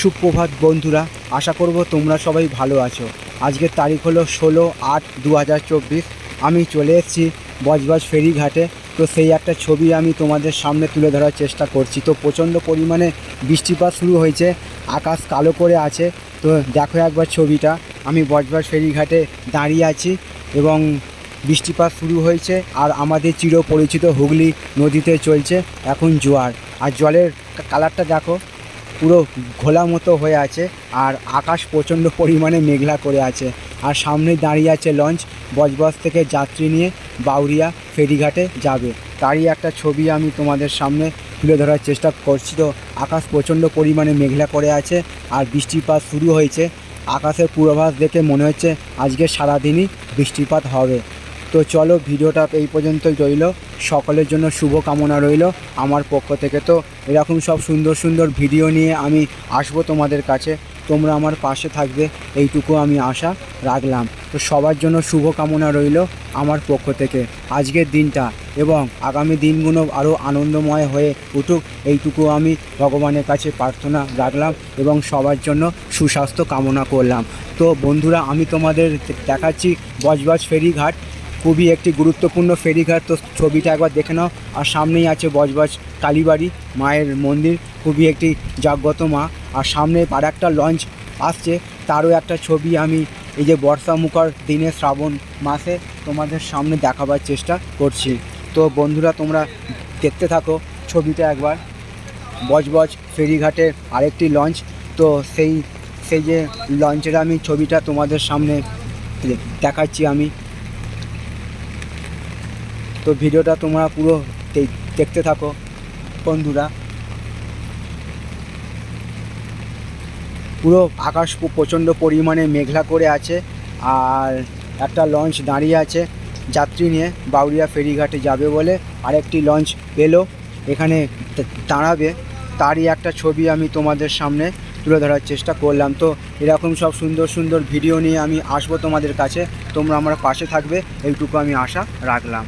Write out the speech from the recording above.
সুপ্রভাত বন্ধুরা, আশা করব তোমরা সবাই ভালো আছো। আজকের তারিখ হলো ষোলো আট দু আমি চলে এসেছি বজবজ ফেরিঘাটে। তো সেই একটা ছবি আমি তোমাদের সামনে তুলে ধরার চেষ্টা করছি। তো প্রচণ্ড পরিমাণে বৃষ্টিপাত শুরু হয়েছে, আকাশ কালো করে আছে। তো দেখো একবার ছবিটা। আমি বজবজ ফেরিঘাটে দাঁড়িয়ে আছি এবং বৃষ্টিপাত শুরু হয়েছে আর আমাদের চিরপরিচিত হুগলি নদীতে চলছে এখন জোয়ার। আর জলের কালারটা দেখো। পুরো ঘোলা মতো হয়ে আছে আর আকাশ প্রচণ্ড পরিমাণে মেঘলা করে আছে। আর সামনে দাঁড়িয়ে আছে লঞ্চ। বজবজ থেকে যাত্রী নিয়ে বাউরিয়া ফেরিঘাটে যাবে। তারই একটা ছবি আমি তোমাদের সামনে তুলে ধরার চেষ্টা করছি তো। আকাশ প্রচণ্ড পরিমাণে মেঘলা করে আছে আর বৃষ্টিপাত শুরু হয়েছে। আকাশের পূর্বাভাস দেখে মনে হচ্ছে আজকে সারাদিনই বৃষ্টিপাত হবে। তো চলো ভিডিওটা এই পর্যন্তই রইল। সকলের জন্য শুভ কামনা রইল। আমার পক্ষ থেকে তো এরকম সব সুন্দর সুন্দর ভিডিও নিয়ে আমি আসব তোমাদের কাছে। তোমরা আমার পাশে থাকবে। এইটুকু আমি আশা রাখলাম। তো সবার জন্য শুভ কামনা রইল আমার পক্ষ থেকে। আজকের দিনটা এবং আগামী দিনগুলো আরও আনন্দময় হয়ে উঠুক, এইটুকু আমি ভগবানের কাছে প্রার্থনা রাখলাম এবং সবার জন্য সুস্বাস্থ্য কামনা করলাম। তো বন্ধুরা, আমি তোমাদের দেখাচ্ছি বজবজ ফেরিঘাট। খুবই একটি গুরুত্বপূর্ণ ফেরিঘাট। তো ছবিটা একবার দেখে নাও। আর সামনেই আছে বজবজ কালীবাড়ি, মায়ের মন্দির, খুবই একটি জাগ্রত মা। আর সামনে আর একটা লঞ্চ আসছে। তারও একটা ছবি আমি এই যে বর্ষা মুখর দিনে শ্রাবণ মাসে তোমাদের সামনে দেখাবার চেষ্টা করছি। তো বন্ধুরা, তোমরা দেখতে থাকো ছবিটা একবার। বজবজ ফেরিঘাটের আরেকটি লঞ্চ। তো সেই সেই যে লঞ্চের আমি ছবিটা তোমাদের সামনে দেখাচ্ছি আমি। তো ভিডিওটা তোমরা পুরো দেখতে থাকো, বন্ধুরা। পুরো আকাশ প্রচণ্ড পরিমাণে মেঘলা করে আছে আর একটা লঞ্চ দাঁড়িয়ে আছে যাত্রী নিয়ে, বাউরিয়া ফেরিঘাটে যাবে বলে। আরেকটি লঞ্চ এলো, এখানে দাঁড়াবে। তারই একটা ছবি আমি তোমাদের সামনে তুলে ধরার চেষ্টা করলাম। তো এরকম সব সুন্দর সুন্দর ভিডিও নিয়ে আমি আসব তোমাদের কাছে। তোমরা আমার পাশে থাকবে, এইটুকু আমি আশা রাখলাম।